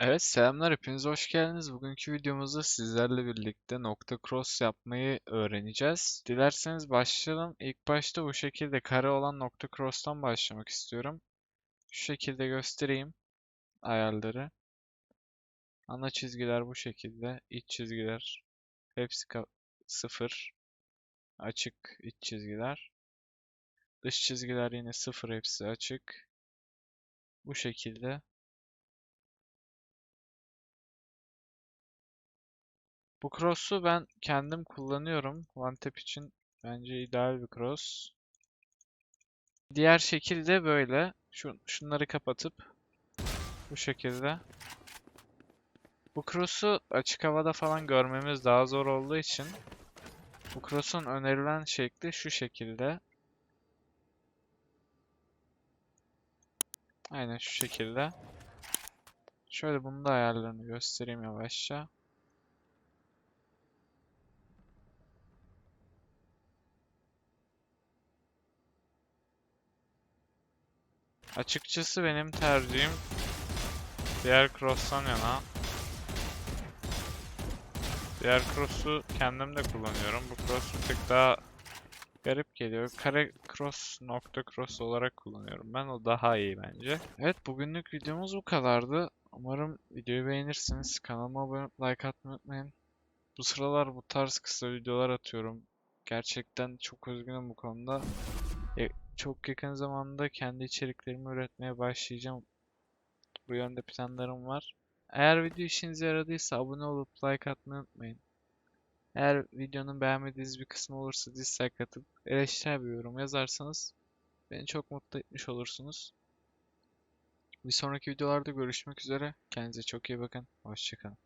Evet selamlar hepiniz hoş geldiniz. Bugünkü videomuzda sizlerle birlikte nokta cross yapmayı öğreneceğiz. Dilerseniz başlayalım. İlk başta bu şekilde kare olan nokta cross'tan başlamak istiyorum. Şu şekilde göstereyim ayarları. Ana çizgiler bu şekilde. iç çizgiler hepsi sıfır. Açık iç çizgiler. Dış çizgiler yine sıfır hepsi açık. Bu şekilde. Bu cross'u ben kendim kullanıyorum. One tap için bence ideal bir cross. Diğer şekil de böyle. Şu, şunları kapatıp bu şekilde. Bu cross'u açık havada falan görmemiz daha zor olduğu için bu cross'un önerilen şekli şu şekilde. Aynen şu şekilde. Şöyle bunun da ayarlarını göstereyim yavaşça. Açıkçası benim tercihim diğer cross'tan yana. Diğer cross'u kendim de kullanıyorum. Bu cross bir tık daha garip geliyor. Kare cross, nokta cross olarak kullanıyorum. Ben o daha iyi bence. Evet bugünlük videomuz bu kadardı. Umarım videoyu beğenirsiniz. Kanalıma abone olup like atmayı unutmayın. Bu sıralar bu tarz kısa videolar atıyorum. Gerçekten çok üzgünüm bu konuda. E, çok yakın zamanda kendi içeriklerimi üretmeye başlayacağım. Bu yönde planlarım var. Eğer video işinize yaradıysa abone olup like atmayı unutmayın. Eğer videonun beğenmediğiniz bir kısmı olursa dislike atıp eleştirel bir yorum yazarsanız beni çok mutlu etmiş olursunuz. Bir sonraki videolarda görüşmek üzere. Kendinize çok iyi bakın. Hoşçakalın.